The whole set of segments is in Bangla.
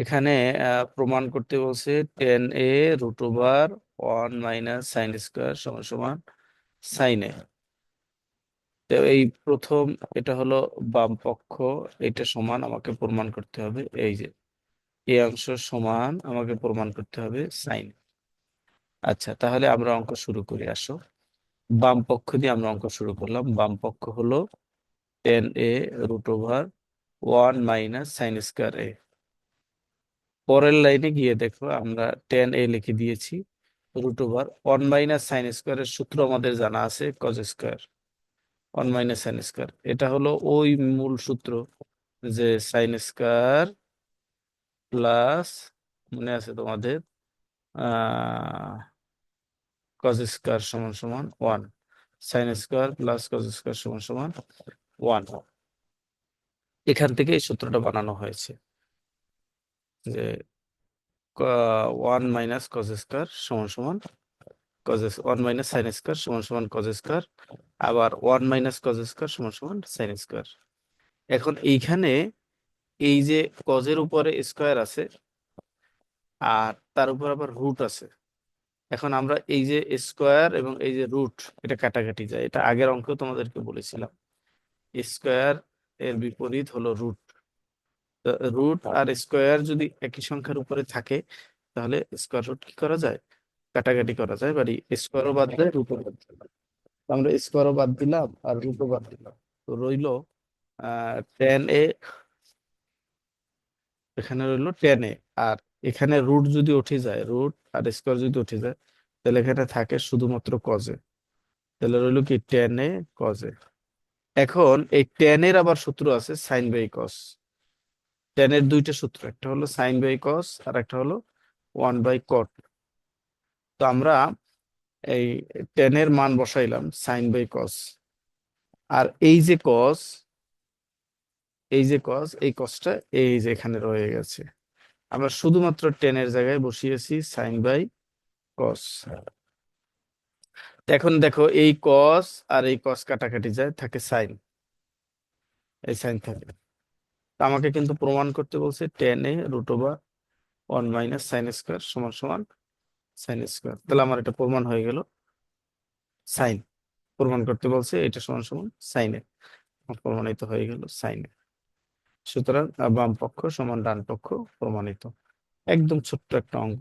এখানে প্রমাণ করতে বলছে tan A root over one minus sin square সমান সমান সাইন এ এই প্রথম এটা হলো বাম পক্ষ, এটা সমান আমাকে প্রমাণ করতে হবে, এই যে এই অংশ সমান আমাকে প্রমাণ করতে হবে সাইন আচ্ছা তাহলে আমরা অঙ্ক শুরু করি, আসো। বাম পক্ষ দিয়ে আমরা অঙ্ক শুরু করলাম, বাম পক্ষ হলো tan A root over one minus sin square A পরের লাইনে গিয়ে দেখো আমরা টেন এ লিখে দিয়েছি root over one minus sin স্কোয়ারের সূত্র আমাদের জানা আছে cos square one minus sin square এটা হলো ওই মূল সূত্র যে সাইন স্কোয়ার প্লাস মনে আছে তোমাদের কজ স্কোয়ার সমান সমান one sin square plus cos square সমান সমান ওয়ান এখান থেকে এই সূত্রটা বানানো হয়েছে। যে ওয়ান মাইনাস কজ স্কোয়ার সমান সমান cos one minus sin square সমান সমান কজ স্কোয়ার আবার ওয়ান মাইনাস কজ স্কোয়ার সমান সমান সাইন স্কোয়ার এখন এইখানে এই যে কজের উপরে স্কোয়ার আছে, আর তার উপর আবার রুট আছে। এখন আমরা এই যে স্কোয়ার এবং এই যে রুট এটা কাটাকাটি যায়। এটা আগের অঙ্কেও তোমাদেরকে বলেছিলাম। স্কোয়ার এর বিপরীত হলো রুট রুট আর স্কোয়ার যদি একই সংখ্যার উপরে থাকে, তাহলে স্কোয়ার রুট কি করা যায়? কাটাকাটি করা যায়, বাড়ি স্কোয়ারও বাদ দেয় রুটও বাদ দিলাম আমরা স্কোয়ারও বাদ দিলাম আর রুটও বাদ দিলাম। তো রইল টেন এ এখানে রইল টেন এ আর এখানে রুট যদি উঠে যায় রুট আর স্কোয়ার যদি উঠে যায়, তাহলে এখানে থাকে শুধুমাত্র কজে তাহলে রইল কি টেন এ কজে এখন এই টেন এর আবার সূত্র আছে সাইন বাই কস টেন এর দুইটা সূত্র, একটা হলো সাইন বাই কস আর একটা হলো ওয়ান বাই কট তো আমরা এই টেন এর মান বসাইলাম সাইন বাই কস আর এই যে কস এই যে কস এই কসটা এই যে এখানে রয়ে গেছে। আমরা শুধুমাত্র টেন এর জায়গায় বসিয়েছি সাইন বাই কস এখন দেখো এই কস আর এই কস কাটাকাটি যায়, থাকে সাইন এই সাইন থাকে। আমাকে কিন্তু প্রমাণ করতে বলছে tan A root over one minus sin square সমান সমান সাইন স্কোয়ার তাহলে আমার এটা প্রমাণ হয়ে গেল। সাইন প্রমাণ করতে বলছে এটা সমান সমান সাইন এ প্রমাণিত হয়ে গেল সাইন এ সুতরাং, বাম পক্ষ সমান ডান পক্ষ প্রমাণিত। একদম ছোট্ট একটা অঙ্ক।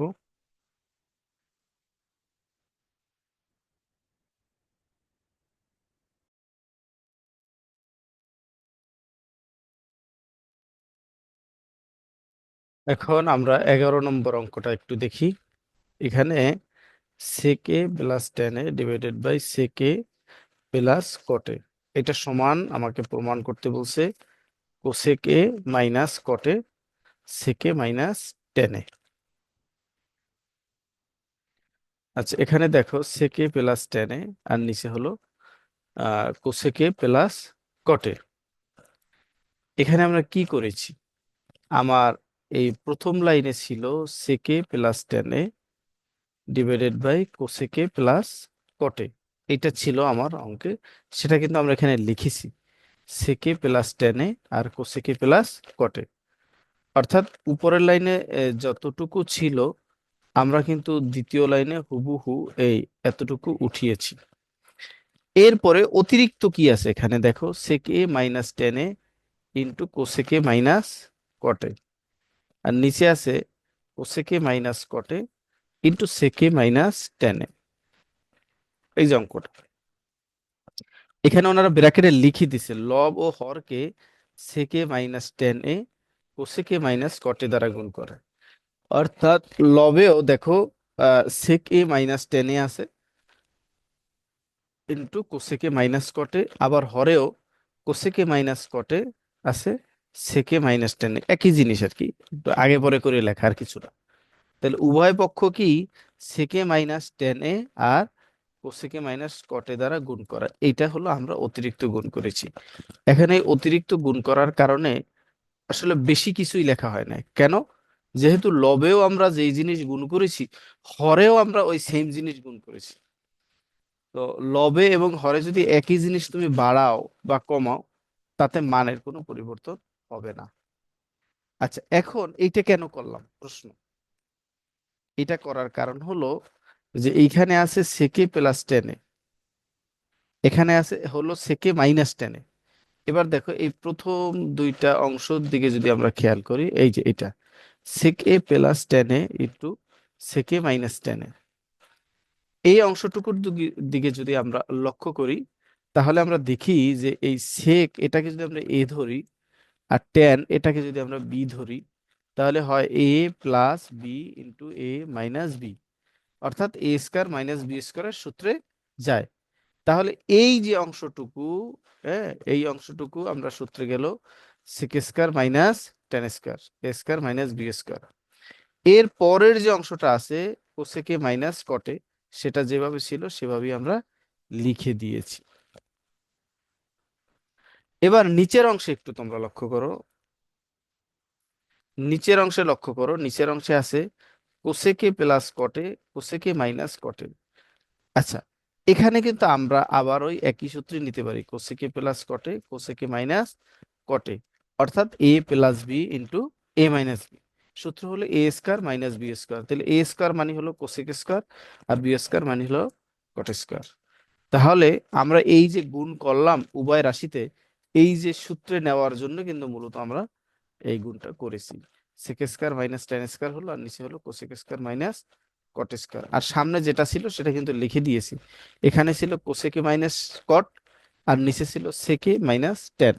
এখন আমরা এগারো নম্বর অঙ্কটা একটু দেখি। এখানে sec plus tan divided by sec plus cot এটা সমান আমাকে প্রমাণ করতে বলছে কোসেকে মাইনাস কটে সেকে মাইনাস টেনে আচ্ছা এখানে দেখো সেকে প্লাস টেনে আর নিচে হলো কোসেকে প্লাস কটে এখানে আমরা কি করেছি? আমার এই প্রথম লাইনে ছিল sec plus tan divided by cosec plus cot এটা ছিল আমার অঙ্কে সেটা কিন্তু আমরা এখানে লিখেছি। সেকে প্লাস টেনে আর কোসেকে প্লাস কটে অর্থাৎ উপরের লাইনে যতটুকু ছিল, আমরা কিন্তু দ্বিতীয় লাইনে হুবহু এই এতটুকু উঠিয়েছি। এরপরে অতিরিক্ত কি আছে এখানে? দেখো, sec minus tan into cosec minus cot A আর নিচে আছে cosec A minus cot A into sec A minus tan A এই যে অঙ্কটা। এখানে ওনারা ব্র্যাকেটে লিখে দিছে, লব ও হরকে sec A minus tan A cosec A minus cot A দ্বারা গুণ করে। অর্থাৎ লবেও দেখো সেক এ মাইনাস টেনে আছে ইন্টু কোসেকে মাইনাস কটে আবার হরেও কোসেকে মাইনাস কটে আছে সেকে মাইনাস টেনে একই জিনিস আর কি আগে পরে করে লেখা আর কিছু না। তাহলে উভয় পক্ষ কি sec A minus tan A R cosec A minus cot A দ্বারা গুণ করা। এইটা হলো আমরা অতিরিক্ত গুণ করেছি। এখানে অতিরিক্ত গুণ করার কারণে আসলে বেশি কিছুই লেখা হয় না কেন? যেহেতু লবেও আমরা যেই জিনিস গুণ করেছি, হরেও আমরা ওই সেম জিনিস গুণ করেছি। তো লবে এবং হরে যদি একই জিনিস তুমি বাড়াও বা কমাও, তাতে মানের কোনো পরিবর্তন হবে না। আচ্ছা এখন এইটা কেন করলাম? প্রশ্ন। এটা করার কারণ হলো যে এইখানে আছে সেকে প্লাস টেনে এখানে আছে, হলো সেকে মাইনাস টেনে এবার দেখো, এই প্রথম দুইটা অংশের দিকে যদি আমরা খেয়াল করি, এই যে এটা। Sec A plus tan A into sec A minus tan A এই অংশটুকুর দিকে যদি আমরা লক্ষ্য করি, তাহলে আমরা দেখি যে এই সেক, এটাকে যদি আমরা এ ধরি আর টেন এটাকে যদি আমরা বি ধরি, তাহলে হয় a plus b into a minus b অর্থাৎ এ স্কয়ার মাইনাস বি স্কয়ারের সূত্রে যায়। তাহলে এই যে অংশটুকু হ্যাঁ এই অংশটুকু আমরা সূত্রে গেল sec square minus tan square a square minus b square এর পরের যে অংশটা আছে কোসেকে মাইনাস কটে সেটা যেভাবে ছিল, সেভাবেই আমরা লিখে দিয়েছি। এবার নিচের অংশে একটু তোমরা লক্ষ্য করো। নিচের অংশে লক্ষ্য করো, নিচের অংশে আছে cosec plus cot cosec minus cot আচ্ছা এখানে কিন্তু আমরা আবার ওই একই সূত্রে নিতে পারি cosec plus cot cosec a minus cot a অর্থাৎ a plus b into a minus b সূত্র হলো a square minus b square তাহলে এ স্কয়ার মানে হলো কোসেক স্কোয়ার আর বি স্কয়ার মানে হলো কট স্কোয়ার তাহলে আমরা এই যে গুণ করলাম উভয় রাশিতে এই যে সূত্রে নেওয়ার জন্য কিন্তু মূলত আমরা এই গুণটা করেছি। Sec square minus tan square হলো আর নিচে হলো cosec square minus cot square আর সামনে যেটা ছিল সেটা কিন্তু লিখে দিয়েছি। এখানে ছিল কোসেকে মাইনাস কট আর নিচে ছিল সেকে মাইনাস টেন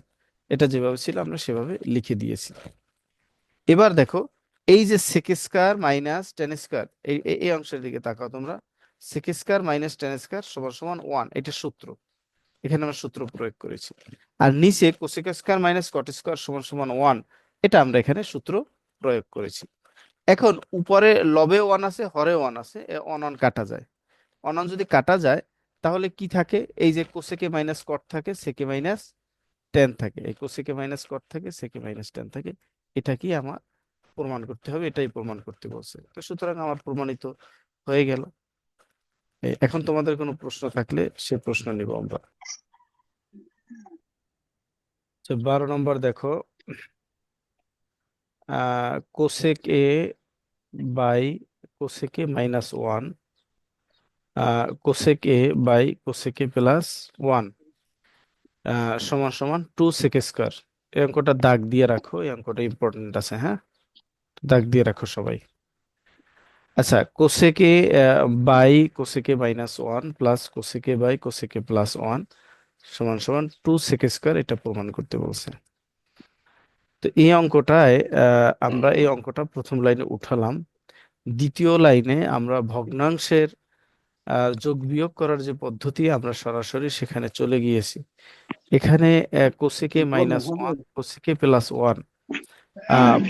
এটা যেভাবে ছিল আমরা সেভাবে লিখে দিয়েছি। এবার দেখো, এই যে sec square minus tan square এই, এই- অংশের দিকে তাকাও তোমরা। Sec square minus tan square সমান সমান ওয়ান এটা সূত্র। এখানে আমরা সূত্র প্রয়োগ করেছি। আর নিচে cosec square minus cot square সমান সমান ওয়ান এটা আমরা এখানে সূত্র প্রয়োগ করেছি। এখন উপরে লবে ওয়ান আছে, হরে ওয়ান আছে অন অন কাটা যায়। অন অন যদি কাটা যায়, তাহলে কি থাকে? এই যে কোসেকে মাইনাস কট থাকে সেকে মাইনাস টেন থাকে। এই কোসেকে মাইনাস কট থাকে সেকে মাইনাস টেন থাকে। এটা কি আমার প্রমাণ করতে হবে? এটাই প্রমাণ করতে বলছে। তো সুতরাং আমার প্রমাণিত হয়ে গেল। এখন তোমাদের কোনো প্রশ্ন থাকলে সে প্রশ্ন নিব আমরা। বারো নম্বর দেখো। Cosec a by cosec a minus one cosec a by cosec a plus one সমান সমান টু সেক স্কয়ার এই অঙ্কটা দাগ দিয়ে রাখো, এই অঙ্কটা ইম্পর্টেন্ট আছে হ্যাঁ? দাগ দিয়ে রাখো সবাই। আচ্ছা cosec a by cosec a minus one plus cosec a by cosec a plus one সমান সমান টু সেক স্কয়ার এটা প্রমাণ করতে বলছে। তো এই অঙ্কটায় আমরা এই অঙ্কটা প্রথম লাইনে উঠালাম। দ্বিতীয় লাইনে আমরা ভগ্নাংশের যোগ বিয়োগ করার যে পদ্ধতি আমরা সরাসরি সেখানে চলে গিয়েছি। এখানে cosec minus one cosec plus one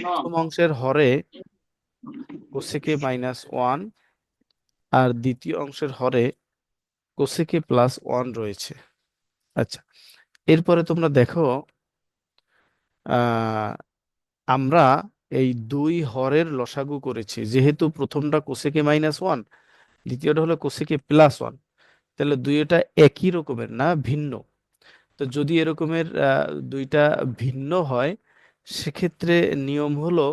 প্রথম অংশের হরে কোসেকে মাইনাস ওয়ান আর দ্বিতীয় অংশের হরে কোসেকে প্লাস ওয়ান রয়েছে। আচ্ছা এরপরে তোমরা দেখো আমরা এই দুই হরের লসাগু করেছি। যেহেতু প্রথমটা কোসেকে মাইনাস ওয়ান দ্বিতীয়টা হলো কোসেকে প্লাস ওয়ান তাহলে দুইটা একই রকমের না, ভিন্ন? তো যদি এরকমের দুইটা ভিন্ন হয়, সেক্ষেত্রে নিয়ম হলো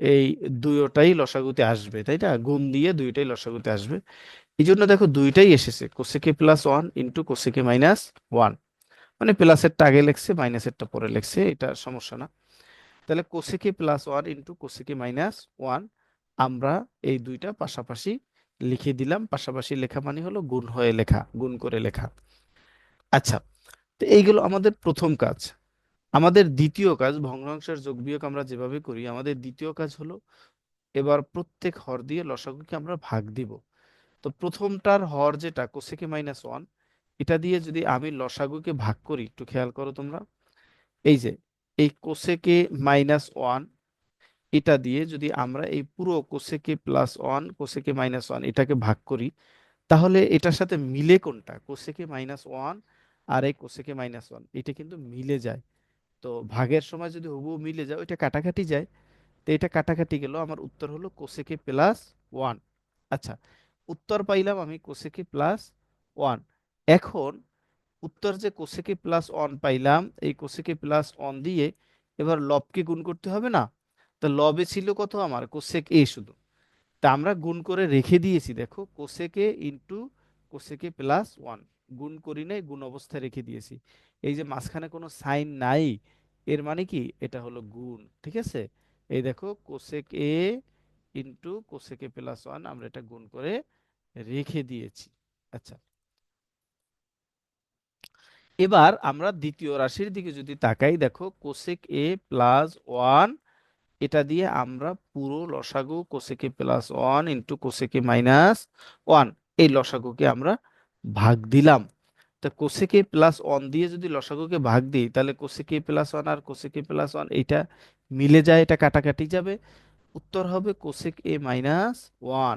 এই দুইটাই লসাগুতে আসবে, তাই না? গুণ দিয়ে দুইটাই লসাগুতে আসবে। এই জন্য দেখো দুইটাই এসেছে cosec a plus one into cosec a minus one মানে প্লাসেরটা আগে লেখছে মাইনাসেরটা পরে লেখছে, এটা সমস্যা না। তাহলে cosec a plus one into cosec a minus one আমরা এই দুইটা পাশাপাশি লিখে দিলাম। পাশাপাশি লেখা মানে হলো গুণ হয়ে লেখা, গুণ করে লেখা। আচ্ছা তো এইগুলো আমাদের প্রথম কাজ। আমাদের দ্বিতীয় কাজ ভগ্নাংশের যোগ বিয়োগ আমরা যেভাবে করি, আমাদের দ্বিতীয় কাজ হলো এবার প্রত্যেক হর দিয়ে লসাগুকে আমরা ভাগ দিব। তো প্রথমটার হর যেটা কোসেকে মাইনাস ওয়ান এটা দিয়ে যদি আমি লসাগুকে ভাগ করি, একটু খেয়াল করো তোমরা, এই যে, এই কোসেকে মাইনাস ওয়ান এটা দিয়ে যদি আমরা এই পুরো cosec a plus one cosec a minus one এটাকে ভাগ করি, তাহলে এটার সাথে মিলে কোনটা? কোসেকে মাইনাস ওয়ান আর এই কোসেকে মাইনাস ওয়ান এটা কিন্তু মিলে যায়। তো ভাগের সময় যদি হুবহু মিলে যায়, ওইটা কাটাকাটি যায়। তো এটা কাটাকাটি গেল আমার উত্তর হলো কোসেকে প্লাস ওয়ান। আচ্ছা উত্তর পাইলাম আমি কোসেকে প্লাস ওয়ান। এখন উত্তর যে কোসেকে প্লাস ওয়ান পাইলাম, এই কোসেকে প্লাস ওয়ান দিয়ে এবার লবকে গুণ করতে হবে না? তো লবে ছিল কত আমার? কোসেক এ শুধু। তা আমরা গুণ করে রেখে দিয়েছি, দেখো, cosec a into cosec a plus one. গুণ করি নাই, গুণ অবস্থায় রেখে দিয়েছি। এই যে মাঝখানে কোনো সাইন নাই, এর মানে কি? এটা হলো গুণ, ঠিক আছে? এই দেখো cosec a into cosec a plus one আমরা এটা গুণ করে রেখে দিয়েছি। আচ্ছা। এবার আমরা দ্বিতীয় রাশির দিকে যদি তাকাই, দেখো কোসেক এ প্লাস ওয়ান এটা দিয়ে আমরা পুরো লসাগু cosec a plus one into cosec a minus one এই লসাগুকে আমরা ভাগ দিলাম। তা কোসেকে প্লাস ওয়ান দিয়ে যদি লসাগুকে ভাগ দিই, তাহলে কোসেকে প্লাস ওয়ান আর কোসেকে প্লাস ওয়ান এইটা মিলে যায়, এটা কাটাকাটি যাবে। উত্তর হবে কোসেক এ মাইনাস ওয়ান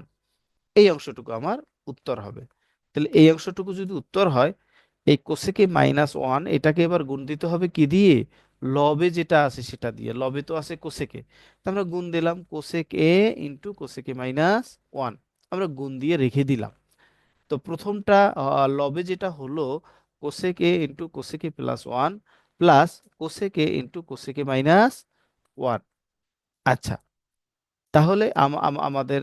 এই অংশটুকু আমার উত্তর হবে। তাহলে এই অংশটুকু যদি উত্তর হয়, এই কোসেকে মাইনাস ওয়ান এটাকে এবার গুণ দিতে হবে কি দিয়ে? লবে যেটা আছে সেটা দিয়ে। লবে তো আছে কোসেকে আমরা গুণ দিলাম cosec a into cosec a minus one আমরা গুণ দিয়ে রেখে দিলাম। তো প্রথমটা লবে যেটা হলো cosec a into cosec a plus one plus cosec a into cosec a minus one আচ্ছা তাহলে আম- আম- আমাদের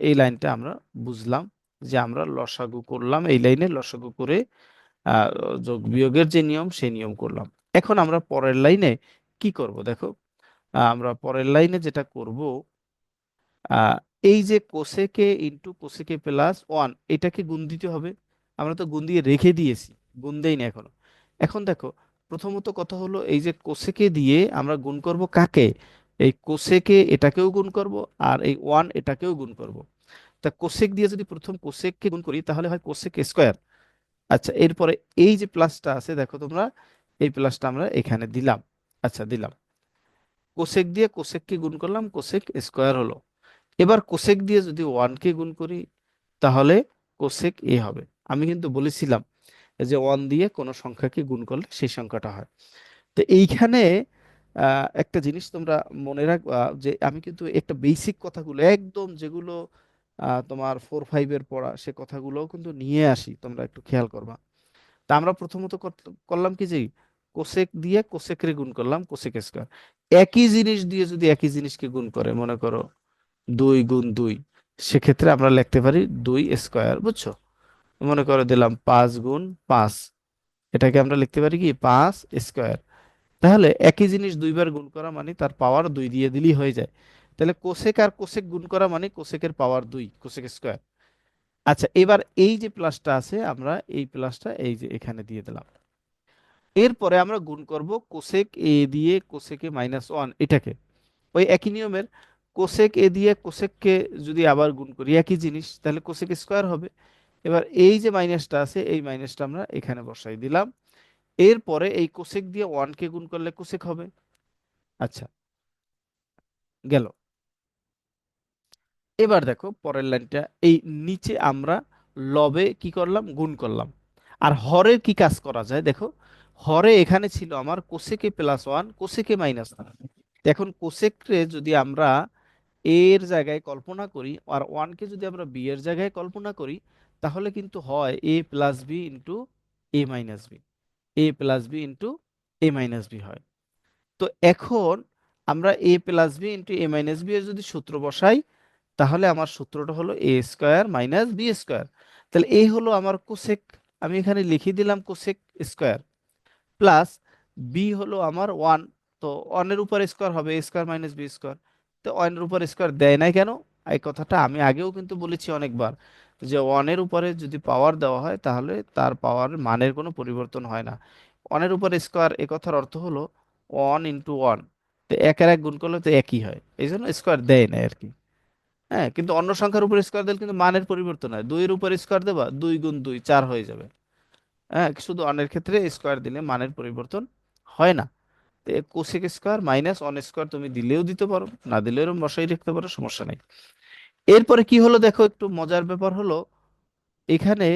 এই লাইনটা আমরা বুঝলাম যে আমরা লসাগু করলাম, এই লাইনে লসাগু করে যোগ বিয়োগের যে নিয়ম সেই নিয়ম করলাম। এখন আমরা পরের লাইনে কি করব? দেখো আমরা পরের লাইনে যেটা করব এই যে cosec a into cosec a plus one এটাকে গুণ দিতে হবে। আমরা তো গুণ দিয়ে রেখে দিয়েছি, গুণ দেই না এখনও। এখন দেখো, প্রথমত কথা হলো এই যে কোসেকে দিয়ে আমরা গুণ করব কাকে? এই কোসেকে এটাকেও গুণ করব আর এই ওয়ান এটাকেও গুণ করব। তা কোসেক দিয়ে যদি প্রথম কোসেককে গুণ করি, তাহলে হয় কোসেক স্কোয়ার আচ্ছা এরপরে এই যে প্লাসটা আছে, দেখো তোমরা, এই প্লাসটা আমরা এখানে দিলাম। আচ্ছা দিলাম। কোসেক দিয়ে কোসেককে গুণ করলাম কোসেক স্কোয়ার হলো। এবার কোসেক দিয়ে যদি ওয়ানকে গুণ করি, তাহলে কোসেক এ হবে। আমি কিন্তু বলেছিলাম যে ওয়ান দিয়ে কোনো সংখ্যাকে গুণ করলে সেই সংখ্যাটা হয়। তো এইখানে একটা জিনিস তোমরা মনে রাখবা যে আমি কিন্তু একটা বেসিক কথাগুলো, একদম যেগুলো তোমার ফোর ফাইভের পড়া, সে কথাগুলোও কিন্তু নিয়ে আসি, তোমরা একটু খেয়াল করবা। তা আমরা প্রথমত কর- করলাম কি যে কোসেক দিয়ে কোসেকরে গুণ করলাম, কোসেক স্কোয়ার একই জিনিস দিয়ে যদি একই জিনিসকে গুণ করে, মনে করো দুই গুণ দুই। সেক্ষেত্রে আমরা লিখতে পারি দুই স্কোয়ার, বুঝছ? মনে করে দিলাম পাঁচ গুণ পাঁচ। এটাকে আমরা লিখতে পারি কি? পাঁচ স্কোয়ার। তাহলে একই জিনিস দুইবার গুণ করা মানে তার পাওয়ার দুই দিয়ে দিলেই হয়ে যায়। তাহলে কোসেক আর কোসেক গুণ করা মানে কোসেকের পাওয়ার দুই কোসেক স্কোয়ার আচ্ছা এবার এই যে প্লাসটা আছে, আমরা এই প্লাসটা এই যে এখানে দিয়ে দিলাম। এরপরে আমরা গুণ করব কোসেক এ দিয়ে কোসেকে মাইনাস ওয়ান এটাকে। ওই একই নিয়মের কোসেক এ দিয়ে কোসেককে যদি আবার গুণ করি, একই জিনিস, তাহলে কোসেক স্কোয়ার হবে। এবার এই যে মাইনাসটা আছে, এই মাইনাসটা আমরা এখানে বসাই দিলাম। এরপরে এই কোসেক দিয়ে ওয়ানকে গুণ করলে কোসেক হবে। আচ্ছা গেল। এবার দেখো পরের লাইনটা, এই নিচে আমরা লবে কি করলাম? গুণ করলাম। আর হরের কি কাজ করা যায়? দেখো, হরে এখানে ছিল আমার cosec a plus one cosec a minus one এখন কোসেকরে যদি আমরা এর জায়গায় কল্পনা করি আর ওয়ানকে যদি আমরা বি এর জায়গায় কল্পনা করি, তাহলে কিন্তু হয় a plus b into a minus b a plus b into a minus b হয়। তো এখন আমরা a plus b into a minus b এর যদি সূত্র বসাই, তাহলে আমার সূত্রটা হলো a square minus b square তাহলে এই হলো আমার কোসেক আমি এখানে লিখে দিলাম কোসেক স্কোয়ার প্লাস বি হলো আমার ওয়ান তো ওয়ানের উপর স্কোয়ার হবে a square minus b square তো ওয়ানের উপর স্কোয়ার দেয় নাই কেন? এই কথাটা আমি আগেও কিন্তু বলেছি অনেকবার যে ওয়ানের উপরে যদি পাওয়ার দেওয়া হয় তাহলে তার পাওয়ার মানের কোনো পরিবর্তন হয় না। ওয়ানের উপর স্কোয়ার এ কথার অর্থ হলো ওয়ান ইন্টু ওয়ান তো একের এক গুণ করলে তো একই হয় এই জন্য স্কোয়ার দেয় না আর কি। হ্যাঁ কিন্তু অন্য সংখ্যার উপর স্কোয়ার দিলে কিন্তু মানের পরিবর্তন হয়। দুইয়ের উপর স্কোয়ার দেবা, দুই গুণ দুই, চার হয়ে যাবে। হ্যাঁ শুধু অনের ক্ষেত্রে স্কোয়ার দিলে মানের পরিবর্তন হয় না। Cosec square minus one square তুমি দিলেও দিতে পারো, না দিলেও এরকম বসাই রাখতে পারো, সমস্যা নেই। এরপরে কি হলো দেখো, একটু মজার ব্যাপার হলো, এখানে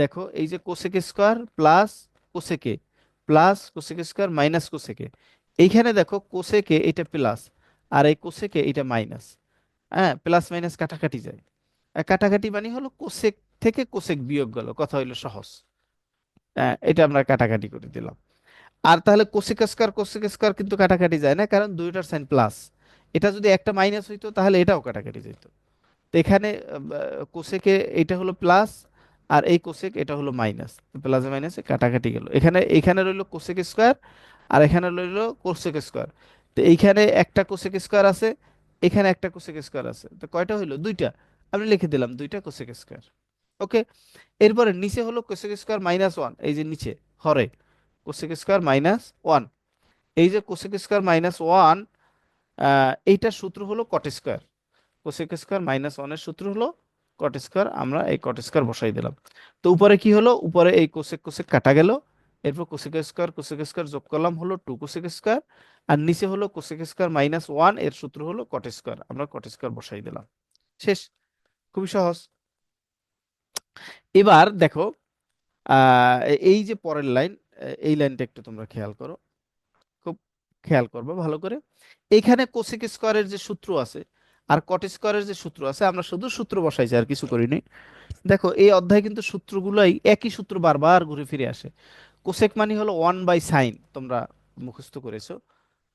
দেখো এই যে cosec square plus cosec a plus cosec square minus cosec a এইখানে দেখো কোসেকে এটা প্লাস আর এই কোসেকে এটা মাইনাস হ্যাঁ প্লাস মাইনাস কাটাকাটি যায়। কাটাকাটি মানে হলো কোসেক থেকে কোসেক বিয়োগ গেল, কথা হইল সহজ। হ্যাঁ এটা আমরা কাটাকাটি করে দিলাম। আর তাহলে কোসেক স্কয়ার কোসেক স্কয়ার কিন্তু কাটাকাটি যায় না, কারণ দুইটার সাইন প্লাস এটা যদি একটা মাইনাস হইতো, তাহলে এটাও কাটাকাটি যেত। তো এখানে কোসেকে এটা হলো প্লাস আর এই কোসেক এটা হলো মাইনাস প্লাসে মাইনাসে কাটাকাটি গেল। এখানে এখানে রইল কোসেক স্কোয়ার আর এখানে রইল কোসেক স্কোয়ার তো এইখানে একটা কোসেক স্কোয়ার আছে, এখানে একটা কোসেক স্কোয়ার আছে। তো কয়টা হইল? দুইটা। আমি লিখে দিলাম, দুইটা কোসেক স্কোয়ার ওকে এরপরে নিচে হলো কোসেক স্কোয়ার মাইনাস ওয়ান এই যে নিচে, হরে। কোসেক স্কোয়ার মাইনাস ওয়ান এই যে কোসেক স্কোয়ার মাইনাস ওয়ান এইটার সূত্র হলো cot square cosec square minus ওয়ানের সূত্র হলো কট স্কোয়ার আমরা এই কট স্কোয়ার বসাই দিলাম। তো উপরে কি হলো? উপরে এই কোসেক কোসেক কাটা গেল। এরপর কোসেক স্কোয়ার কোসেক স্কোয়ার যোগ করলাম হলো টু কোসেক স্কোয়ার আর নিচে হলো কোসেক স্কোয়ার মাইনাস ওয়ানের সূত্র হলো কট স্কোয়ার আমরা কট স্কোয়ার বসাই দিলাম। শেষ। খুবই সহজ। এবার দেখো এই যে পরের লাইন এই লাইনটা একটু তোমরা খেয়াল করো। খুব খেয়াল করবে ভালো করে। এইখানে কোসেক স্কোয়ারের যে সূত্র আছে আর কট স্কোয়ারের যে সূত্র আছে, আমরা শুধু সূত্র বসাইছি আর কিছু করিনি। দেখো, এই অধ্যায়ে কিন্তু সূত্রগুলাই একই সূত্র বারবার ঘুরে ফিরে আসে। কোসেক মানে হলো ওয়ান বাই সাইন তোমরা মুখস্থ করেছ।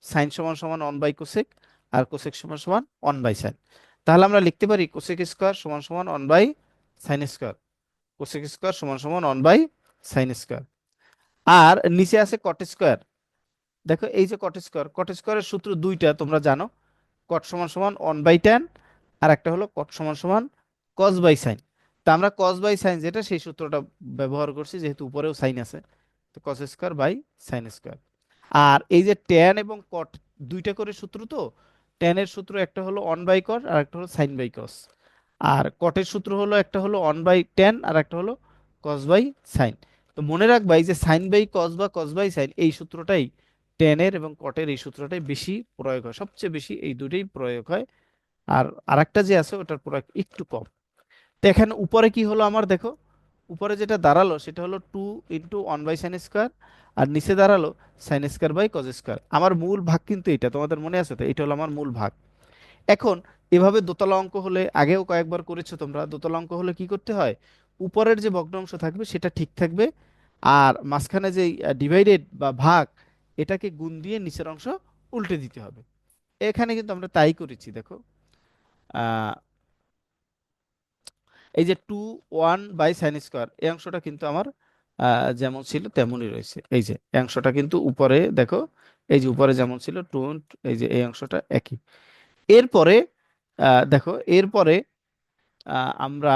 সাইন সমান সমান ওয়ান বাই কোসেক আর কোসেক সমান সমান ওয়ান বাই সাইন তাহলে আমরা লিখতে পারি কোসেক স্কোয়ার সমান সমান one by sine square cosec square সমান সমান ওয়ান বাই সাইন স্কোয়ার আর নিচে আছে কট স্কোয়ার দেখো, এই যে কট স্কোয়ার কট স্কোয়ারের সূত্র দুইটা, তোমরা জানো। কট সমান সমান ওয়ান বাই টেন আর একটা হলো কট সমান সমান কস বাই সাইন তা আমরা কস বাই সাইন যেটা, সেই সূত্রটা ব্যবহার করছি, যেহেতু উপরেও সাইন আছে। তো cos square by sine square আর এই যে ট্যান এবং কট দুইটা করে সূত্র তো? ট্যানের সূত্র একটা হলো অন বাই কট আর একটা হলো সাইন বাই কস আর কটের সূত্র হলো, একটা হলো অন বাই ট্যান আর একটা হলো কস বাই সাইন তো মনে রাখবা এই যে সাইন বাই কস বা কস বাই সাইন এই সূত্রটাই টেনের এবং কটের এই সূত্রটাই বেশি প্রয়োগ হয়, সবচেয়ে বেশি এই দুটোই প্রয়োগ হয়। আর আরেকটা যে আছে ওটার প্রয়োগ একটু কম। তো এখানে উপরে কি হলো আমার দেখো? উপরে যেটা দাঁড়াল সেটা হলো two into one by sine square আর নিচে দাঁড়াল sine square by cos square আমার মূল ভাগ কিন্তু এটা, তোমাদের মনে আছে তো? এটা হলো আমার মূল ভাগ। এখন এভাবে দোতলা অঙ্ক হলে, আগেও কয়েকবার করেছ তোমরা, দোতলা অঙ্ক হলে কি করতে হয়? উপরের যে ভগ্নাংশ থাকবে সেটা ঠিক থাকবে আর মাঝখানে যে ডিভাইডেড বা ভাগ, এটাকে গুণ দিয়ে নিচের অংশ উল্টে দিতে হবে। এখানে কিন্তু আমরা তাই করেছি, দেখো। এই যে two one by sine square এই অংশটা কিন্তু আমার যেমন ছিল তেমনই রয়েছে। এই যে, এই অংশটা কিন্তু উপরে, দেখো, এই যে উপরে যেমন ছিল টু এই যে এই অংশটা একই। এরপরে দেখো, এরপরে আমরা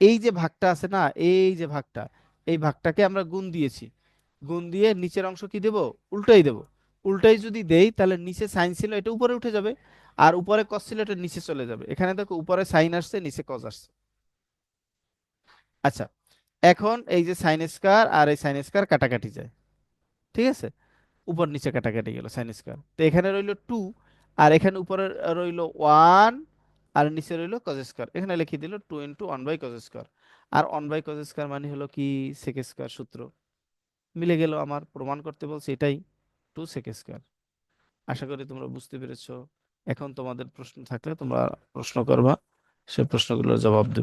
এই যে ভাগটা আছে না, এই যে ভাগটা এই ভাগটাকে আমরা গুণ দিয়েছি। গুণ দিয়ে নিচের অংশ কি দেব? উল্টাই দেব। উল্টাই যদি দেই, তাহলে নিচে সাইন ছিল, এটা উপরে উঠে যাবে। আর উপরে কস ছিল, এটা নিচে চলে যাবে। এখানে দেখো, উপরে সাইন আসছে, নিচে কস আসছে। আচ্ছা এখন এই যে সাইন স্কয়ার আর এই সাইন স্কয়ার কাটাকাটি যায়। ঠিক আছে? উপর নিচে কাটাকাটি গেল সাইন স্কয়ার তো এখানে রইল টু আর এখানে উপরে রইল ওয়ান আর নিচে রইল কজ স্কয়ার এখানে লিখে দিল two into one by cos square R one by cos square মানে হলো কি সেক স্কোয়ার সূত্র। মিলে গেল আমার প্রমাণ করতে বলছে এটাই টু সেক স্কোয়ার আশা করি তোমরা বুঝতে পেরেছ। এখন তোমাদের প্রশ্ন থাকলে তোমরা প্রশ্ন করবা, সে প্রশ্নগুলোর জবাব দেবে।